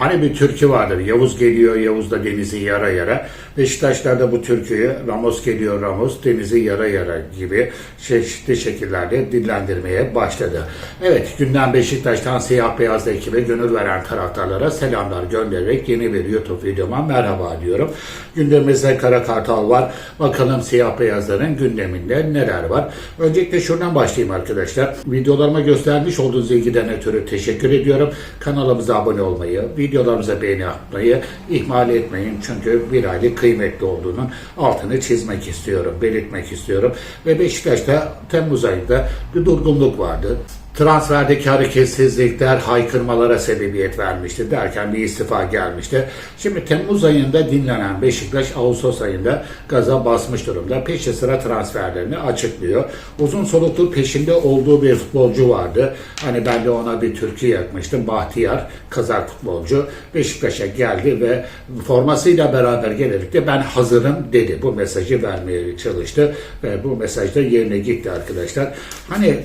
Hani bir türkü vardır. Yavuz geliyor, Yavuz da denizi yara yara. Beşiktaşlar da bu türküyü Ramos geliyor, Ramos denizi yara yara gibi çeşitli şekillerde dillendirmeye başladı. Evet, günden Beşiktaş'tan siyah beyaz ekibe gönül veren taraftarlara selamlar göndererek yeni bir YouTube videoma merhaba diyorum. Gündemimizde Kara Kartal var. Bakalım siyah beyazların gündeminde neler var. Öncelikle şuradan başlayayım arkadaşlar. Videolarıma göstermiş olduğunuz ilgiden ötürü teşekkür ediyorum. Kanalımıza abone olmayı, videolarımıza beğeni atmayı ihmal etmeyin. Çünkü bir aylık kıymetli olduğunun altını çizmek istiyorum, belirtmek istiyorum. Ve Beşiktaş'ta Temmuz ayında bir durgunluk vardı. Transferdeki hareketsizlikler haykırmalara sebebiyet vermişti derken bir istifa gelmişti. Şimdi Temmuz ayında dinlenen Beşiktaş Ağustos ayında gaza basmış durumda. Peşi sıra transferlerini açıklıyor. Uzun soluklu peşinde olduğu bir futbolcu vardı. Hani ben de ona bir türkü yakmıştım. Bahtiyar, Kazak futbolcu. Beşiktaş'a geldi ve formasıyla beraber gelerek de ben hazırım dedi. Bu mesajı vermeye çalıştı ve bu mesaj da yerine gitti arkadaşlar. Hani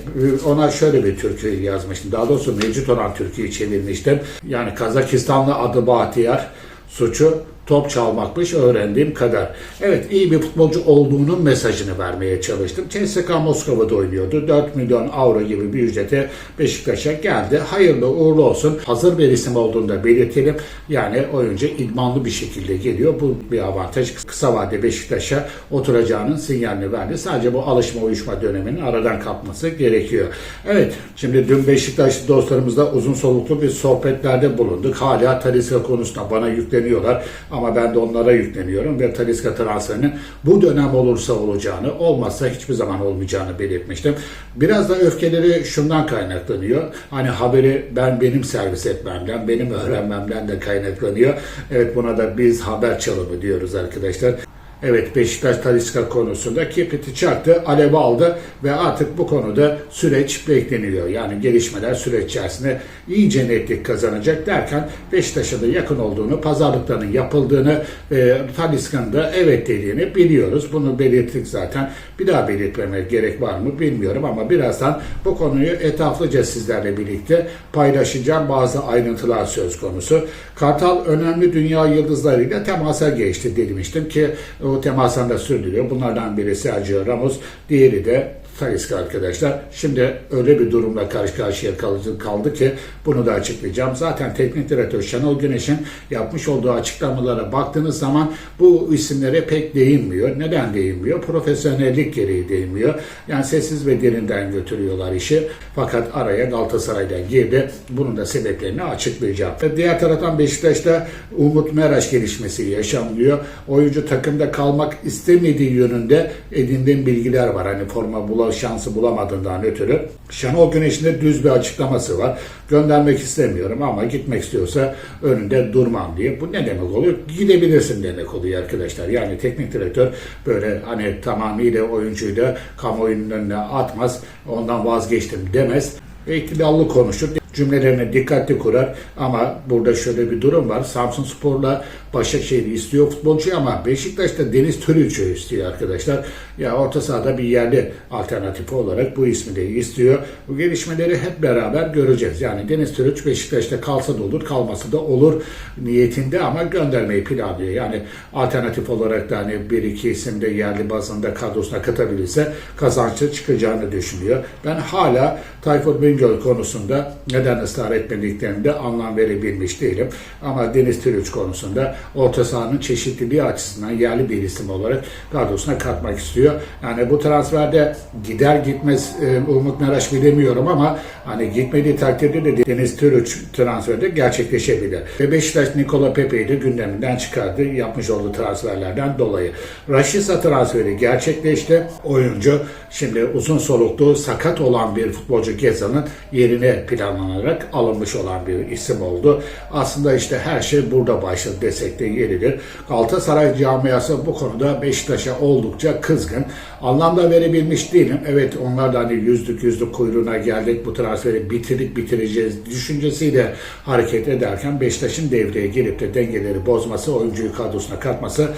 ona şöyle bir türkü yazmıştım. Daha doğrusu mevcut olan türküyü çevirmiştim. Yani Kazakistanlı adı Bahtiyar suçu top çalmakmış öğrendiğim kadar. Evet iyi bir futbolcu olduğunun mesajını vermeye çalıştım. CSKA Moskova'da oynuyordu. 4 milyon avro gibi bir ücrete Beşiktaş'a geldi. Hayırlı uğurlu olsun. Hazır bir isim olduğunu da belirtelim. Yani oyuncu idmanlı bir şekilde geliyor. Bu bir avantaj. Kısa vade Beşiktaş'a oturacağının sinyalini verdi. Sadece bu alışma uyuşma döneminin aradan kalkması gerekiyor. Evet şimdi dün Beşiktaş dostlarımızla uzun soluklu bir sohbetlerde bulunduk. Hala Talisca konusunda bana yükleniyorlar ama ben de onlara yükleniyorum ve Talisca transferinin bu dönem olursa olacağını, olmazsa hiçbir zaman olmayacağını belirtmiştim. Biraz da öfkeleri şundan kaynaklanıyor. Hani haberi ben benim servis etmemden, benim öğrenmemden de kaynaklanıyor. Evet buna da biz haber çalımı diyoruz arkadaşlar. Evet Beşiktaş Talisca konusunda kipiti çaktı, alev aldı ve artık bu konuda süreç bekleniyor. Yani gelişmeler süreç içerisinde iyice netlik kazanacak derken Beşiktaş'a da yakın olduğunu, pazarlıklarının yapıldığını ve Talisca'nın da evet dediğini biliyoruz. Bunu belirttik zaten. Bir daha belirtmeme gerek var mı bilmiyorum ama birazdan bu konuyu etraflıca sizlerle birlikte paylaşacağım bazı ayrıntılar söz konusu. Kartal önemli dünya yıldızlarıyla temasa geçti demiştim ki o temasını da sürdürüyor. Bunlardan biri Sergio Ramos, diğeri de Talisca arkadaşlar. Şimdi öyle bir durumla karşı karşıya kaldı, ki bunu da açıklayacağım. Zaten teknik direktör Şenol Güneş'in yapmış olduğu açıklamalara baktığınız zaman bu isimlere pek değinmiyor. Neden değinmiyor? Profesyonellik gereği değinmiyor. Yani sessiz ve derinden götürüyorlar işi. Fakat araya Galatasaray'dan girdi. Bunun da sebeplerini açıklayacağım. Diğer taraftan Beşiktaş'ta Umut Meraş gelişmesi yaşanıyor. Oyuncu takımda kalmak istemediği yönünde edindiğim bilgiler var. Hani forma bula şansı bulamadığından ötürü. Şenol Güneş'in de düz bir açıklaması var. Göndermek istemiyorum ama gitmek istiyorsa önünde durmam diye. Bu ne demek oluyor? Gidebilirsin demek oluyor arkadaşlar. Yani teknik direktör böyle hani tamamıyla oyuncuyu da kamuoyunun önüne atmaz. Ondan vazgeçtim demez. Ve iktidarlı konuşur cümlelerini dikkatli kurar ama burada şöyle bir durum var. Samsun Spor'la Başakşehir istiyor futbolcu ama Beşiktaş'ta Deniz Türüç'ü istiyor arkadaşlar. Ya orta sahada bir yerli alternatifi olarak bu ismi de istiyor. Bu gelişmeleri hep beraber göreceğiz. Yani Deniz Türüç Beşiktaş'ta kalsa da olur, kalması da olur niyetinde ama göndermeyi planlıyor. Yani alternatif olarak da hani bir iki isim de yerli bazında kadrosuna katabilirse kazançlı çıkacağını düşünüyor. Ben hala Tayfur Bingöl konusunda neden ısrar etmediklerini de anlam verebilmiş değilim. Ama Deniz Türüç konusunda orta sahanın çeşitliliği açısından yerli bir isim olarak kadrosuna katmak istiyor. Yani bu transferde gider gitmez e, Umut Meraş bilemiyorum ama hani gitmediği takdirde de Deniz Türüç transferde gerçekleşebilir. Ve Beşiktaş Nikola Pepe'yi de gündeminden çıkardı yapmış olduğu transferlerden dolayı. Raşisa transferi gerçekleşti. Oyuncu şimdi uzun soluklu sakat olan bir futbolcu Gezal'ın yerine planlanarak alınmış olan bir isim oldu. Aslında işte her şey burada başladı desek de yeridir. Galatasaray camiası bu konuda Beşiktaş'a oldukça kızgın. Anlamda verebilmiş değilim. Evet onlar da hani yüzlük yüzlük kuyruğuna geldik bu transferi bitirdik bitireceğiz düşüncesiyle hareket ederken Beşiktaş'ın devreye girip de dengeleri bozması, oyuncuyu kadrosuna katması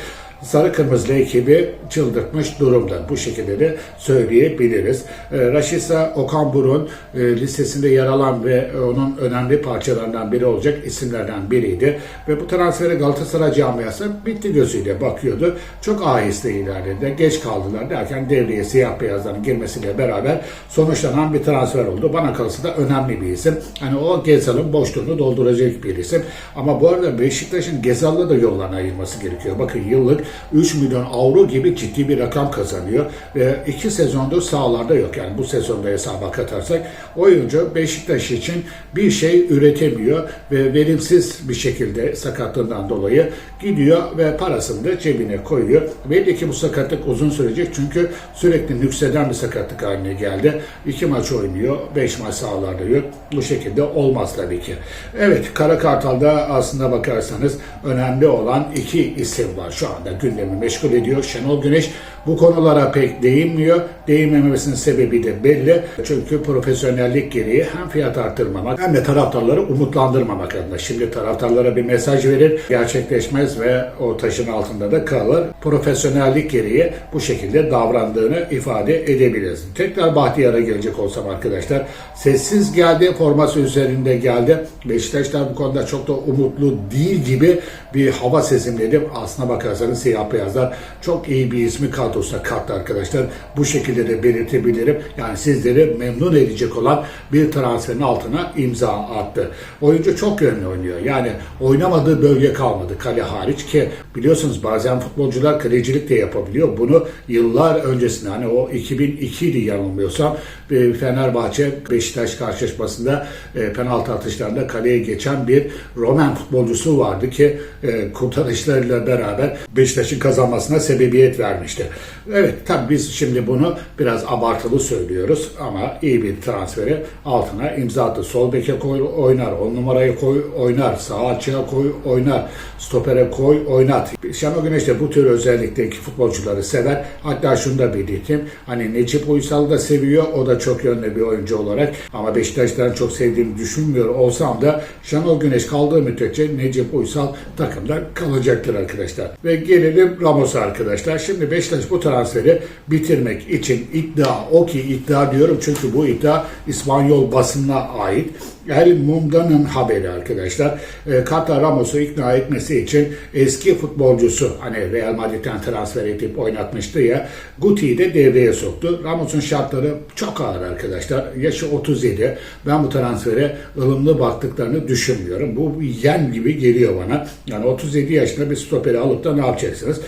sarı kırmızı ekibi çıldırtmış durumda. Bu şekilde de söyleyebiliriz. E, Raşisa Okan Burun e, listesinde yer alan ve onun önemli parçalarından biri olacak isimlerden biriydi. Ve bu transferi Galatasaray camiası bitti gözüyle bakıyordu. Çok aheste ilerledi. Geç kaldılar derken devreye siyah beyazların girmesiyle beraber sonuçlanan bir transfer oldu. Bana kalırsa da önemli bir isim. Hani o Gezal'ın boşluğunu dolduracak bir isim. Ama bu arada Beşiktaş'ın Gezal'la da yollarına ayırması gerekiyor. Bakın yıllık 3 milyon avro gibi ciddi bir rakam kazanıyor. Ve 2 sezondur sahalarda yok. Yani bu sezonda hesaba katarsak oyuncu Beşiktaş için bir şey üretemiyor ve verimsiz bir şekilde sakatlığından dolayı gidiyor ve parasını da cebine koyuyor. Belli ki bu sakatlık uzun sürecek çünkü sürekli nükseden bir sakatlık haline geldi. İki maç oynuyor, beş maç sahalarda yok. Bu şekilde olmaz tabii ki. Evet, Kara Kartal'da aslında bakarsanız önemli olan iki isim var şu anda gündemi meşgul ediyor. Şenol Güneş bu konulara pek değinmiyor. Değinmemesinin sebebi de belli. Çünkü profesyonellik gereği hem fiyat arttırmamak hem de taraftarları umutlandırmamak adına. Şimdi taraftarlara bir mesaj verir, gerçekleşmez ve o taşın altında da kalır. Profesyonellik gereği bu şekilde davrandığını ifade edebiliriz. Tekrar Bahtiyar'a gelecek olsam arkadaşlar. Sessiz geldi, forması üzerinde geldi. Beşiktaşlar bu konuda çok da umutlu değil gibi bir hava sezimledim. Aslına bakarsanız siyah beyazlar çok iyi bir ismi kadrosuna kattı arkadaşlar. Bu şekilde de belirtebilirim. Yani sizleri memnun edecek olan bir transferin altına imza attı. Oyuncu çok yönlü oynuyor. Yani oynamadığı bölge kalmadı kale hariç ki biliyorsunuz bazen futbolcular kalecilik de yapabiliyor. Bunu yıllar öncesinde hani o 2002 idi yanılmıyorsam Fenerbahçe Beşiktaş karşılaşmasında e, penaltı atışlarında kaleye geçen bir Roman futbolcusu vardı ki e, kurtarışlarıyla beraber Beşiktaş'ın kazanmasına sebebiyet vermişti. Evet tabii biz şimdi bunu biraz abartılı söylüyoruz ama iyi bir transferi altına imza attı. Sol beke koy oynar, on numarayı koy oynar, sağ açığa koy oynar, stopere koy oynat. Şenol Güneş de bu tür özellikteki futbolcuları sever. Hatta şunu da belirteyim. Hani Necip Uysal'ı da seviyor. O da çok yönlü bir oyuncu olarak. Ama Beşiktaş'tan çok sevdiğimi düşünmüyor olsam da Şenol Güneş kaldığı müddetçe Necip Uysal takımda kalacaktır arkadaşlar. Ve gelelim Ramos'a arkadaşlar. Şimdi Beşiktaş bu transferi bitirmek için iddia, o ki iddia diyorum çünkü bu iddia İspanyol basınına ait. El Mundan'ın haberi arkadaşlar. E, Kata Ramos'u ikna etmesi için eski futbolcusu hani Real Madrid'den transfer edip oynatmıştı ya Guti'yi de devreye soktu. Ramos'un şartları çok ağır arkadaşlar. Yaşı 37. Ben bu transfere ılımlı baktıklarını düşünmüyorum. Bu yen gibi geliyor bana. Yani 37 yaşında bir stoperi alıp da ne yapacaksınız?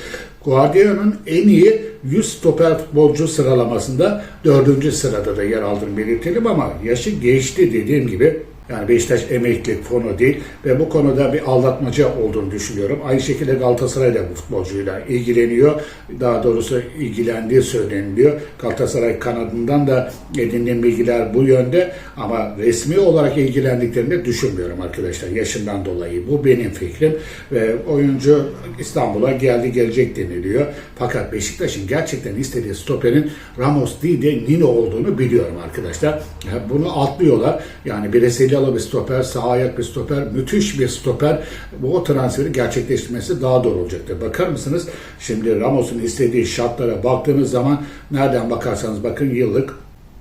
Guardiola'nın en iyi 100 stoper futbolcu sıralamasında 4. sırada da yer aldığını belirtelim ama yaşı geçti dediğim gibi yani Beşiktaş emeklilik fonu değil ve bu konuda bir aldatmaca olduğunu düşünüyorum. Aynı şekilde Galatasaray da bu futbolcuyla ilgileniyor. Daha doğrusu ilgilendiği söyleniliyor. Galatasaray kanadından da edindiğim bilgiler bu yönde ama resmi olarak ilgilendiklerini düşünmüyorum arkadaşlar yaşından dolayı. Bu benim fikrim ve oyuncu İstanbul'a geldi gelecek deniliyor. Fakat Beşiktaş'ın gerçekten istediği stoperin Ramos değil de Nino olduğunu biliyorum arkadaşlar. Bunu atlıyorlar. Yani Brezilyalı bir stoper, sağ ayak bir stoper, müthiş bir stoper. Bu o transferi gerçekleştirmesi daha doğru olacaktır. Bakar mısınız? Şimdi Ramos'un istediği şartlara baktığınız zaman nereden bakarsanız bakın yıllık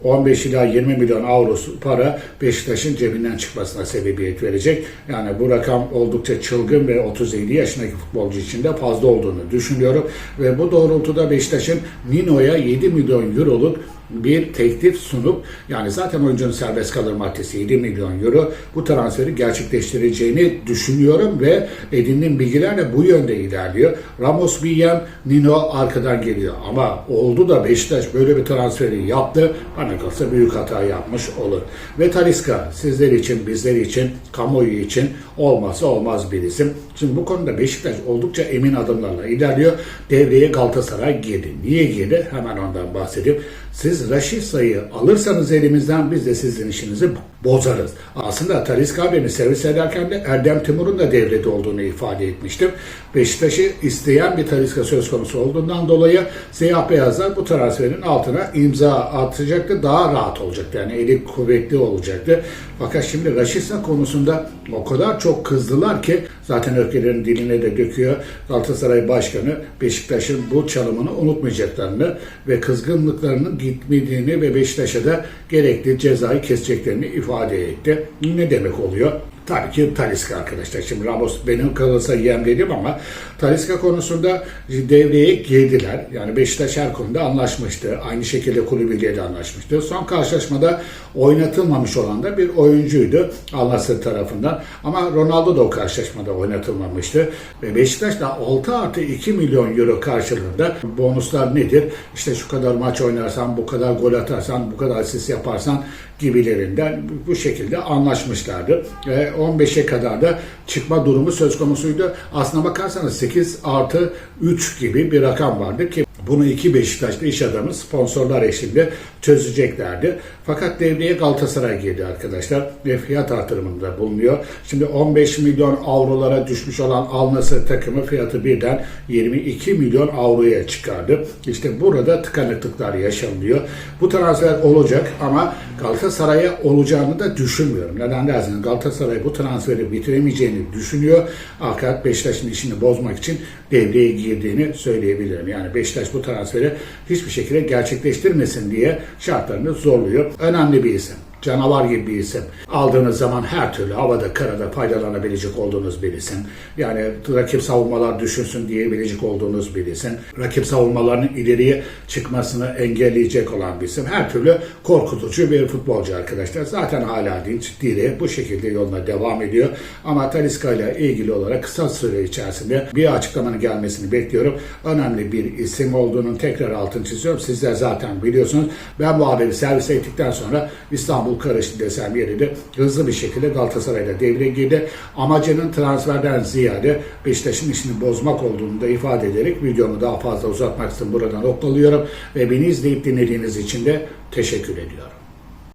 15 ila 20 milyon avro para Beşiktaş'ın cebinden çıkmasına sebebiyet verecek. Yani bu rakam oldukça çılgın ve 37 yaşındaki futbolcu için de fazla olduğunu düşünüyorum. Ve bu doğrultuda Beşiktaş'ın Nino'ya 7 milyon euroluk bir teklif sunup yani zaten oyuncunun serbest kalır maddesi 7 milyon euro bu transferi gerçekleştireceğini düşünüyorum ve edindiğim bilgiler de bu yönde ilerliyor. Ramos bir Nino arkadan geliyor ama oldu da Beşiktaş böyle bir transferi yaptı. Bana kalsa büyük hata yapmış olur. Ve Taliska sizler için, bizler için, kamuoyu için olmazsa olmaz bir isim. Şimdi bu konuda Beşiktaş oldukça emin adımlarla ilerliyor. Devreye Galatasaray girdi. Niye girdi? Hemen ondan bahsedeyim. Siz Raşit sayı alırsanız elimizden biz de sizin işinizi bozarız. Aslında Taliska haberini servis ederken de Erdem Timur'un da devrede olduğunu ifade etmiştim. Beşiktaş'ı isteyen bir Taliska söz konusu olduğundan dolayı Siyah Beyazlar bu transferin altına imza atacaktı. Daha rahat olacaktı. Yani eli kuvvetli olacaktı. Fakat şimdi Raşitsa konusunda o kadar çok kızdılar ki zaten öfkelerin diline de döküyor. Galatasaray Başkanı Beşiktaş'ın bu çalımını unutmayacaklarını ve kızgınlıklarının gitmediğini ve Beşiktaş'a da gerekli cezayı keseceklerini ifade etti. Ne demek oluyor? Tabii ki Taliska arkadaşlar. Şimdi Ramos benim kalırsa yem dedim ama Taliska konusunda devreye girdiler. Yani Beşiktaş her konuda anlaşmıştı. Aynı şekilde kulübüyle de anlaşmıştı. Son karşılaşmada oynatılmamış olan da bir oyuncuydu Al Nassr tarafından. Ama Ronaldo da o karşılaşmada oynatılmamıştı. Ve Beşiktaş da 6 artı 2 milyon euro karşılığında bonuslar nedir? İşte şu kadar maç oynarsan, bu kadar gol atarsan, bu kadar asist yaparsan gibilerinden bu şekilde anlaşmışlardı. Ve 15'e kadar da çıkma durumu söz konusuydu. Aslına bakarsanız 8 artı 3 gibi bir rakam vardı ki bunu iki Beşiktaşlı iş adamı sponsorlar eşliğinde çözeceklerdi. Fakat devreye Galatasaray girdi arkadaşlar ve fiyat artırımında bulunuyor. Şimdi 15 milyon avrolara düşmüş olan Al Nassr takımı fiyatı birden 22 milyon avroya çıkardı. İşte burada tıkanıklıklar yaşanıyor. Bu transfer olacak ama Galatasaray'a olacağını da düşünmüyorum. Neden derseniz Galatasaray bu transferi bitiremeyeceğini düşünüyor. Fakat Beşiktaş'ın işini bozmak için devreye girdiğini söyleyebilirim. Yani Beşiktaş bu transferi hiçbir şekilde gerçekleştirmesin diye şartlarını zorluyor. Önemli bir isim canavar gibi bir isim. Aldığınız zaman her türlü havada karada faydalanabilecek olduğunuz bir isim. Yani rakip savunmalar düşünsün diyebilecek olduğunuz bir isim. Rakip savunmalarının ileriye çıkmasını engelleyecek olan bir isim. Her türlü korkutucu bir futbolcu arkadaşlar. Zaten hala dinç, diri bu şekilde yoluna devam ediyor. Ama Taliska ile ilgili olarak kısa süre içerisinde bir açıklamanın gelmesini bekliyorum. Önemli bir isim olduğunun tekrar altını çiziyorum. Sizler zaten biliyorsunuz. Ben bu haberi servis ettikten sonra İstanbul İstanbul karıştı desem yeridir. Hızlı bir şekilde Galatasaray'da devreye girdi. Amacının transferden ziyade Beşiktaş'ın işini bozmak olduğunu da ifade ederek videomu daha fazla uzatmak için burada noktalıyorum. Ve beni izleyip dinlediğiniz için de teşekkür ediyorum.